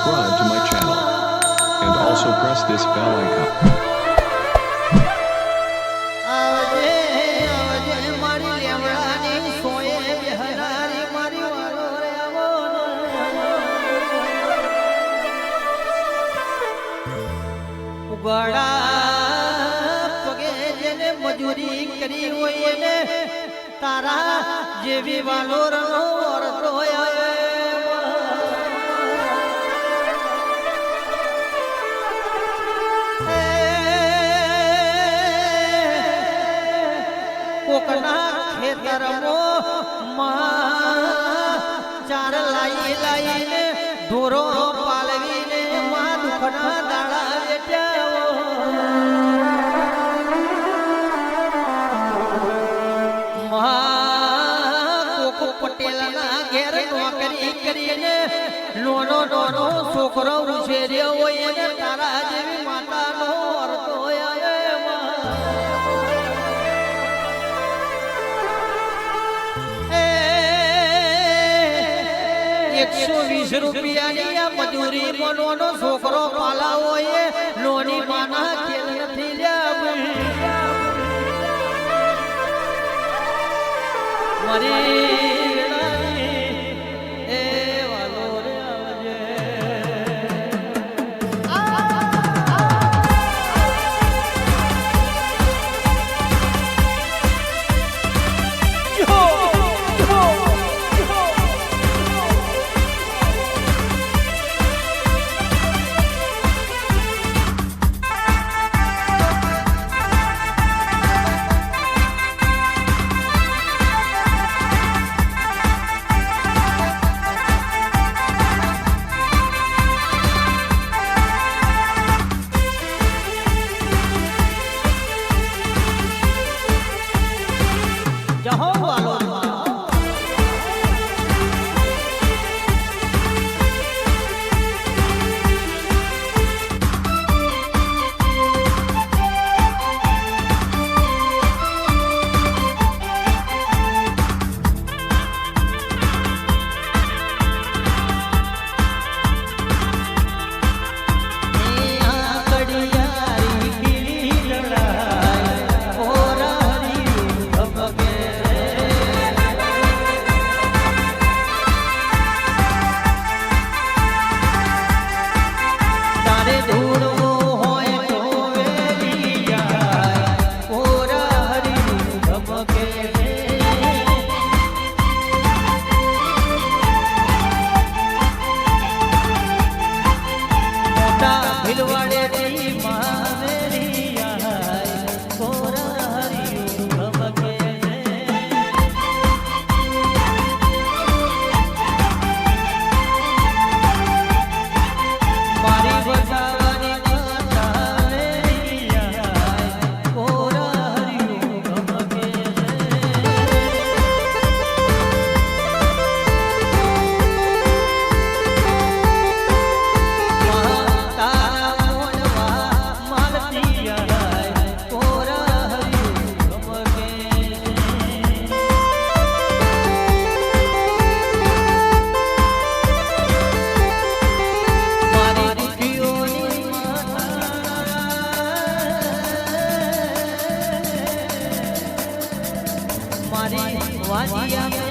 subscribe to my channel. And also press this bell icon. આવજે આવજે મારી લેમડાની સોયે બેહનારી મારી વાલો રે આવો ઉગાડા પગે જેને મજૂરી કરી હોય એને તારા જેવી વાલો રો લાઈને ઢોરો પાલવીને માં દુખના દાડા વેચ્યા પટેલના ઘેર નાનો નાનો છોકરો ઉછેર્યો હોય એને તારા જેવી માતાનો અર્થ એકસો વીસ રૂપિયાની આ મજૂરી મનોનો છોકરો પાલાવો એ લોની માના નથી મારી 我。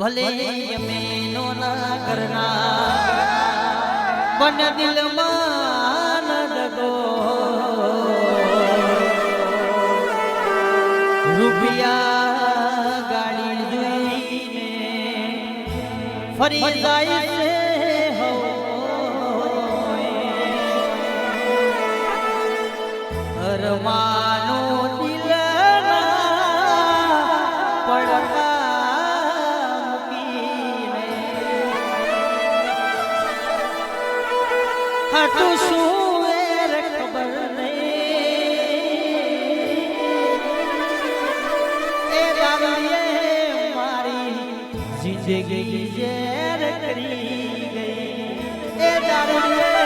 ભલે અમે નો ના કરના પણ દિલમાં દગો રૂપિયા ગાડી ફરી જાય જિંદગી ઝેર કરી ગઈ. એ દાદાએ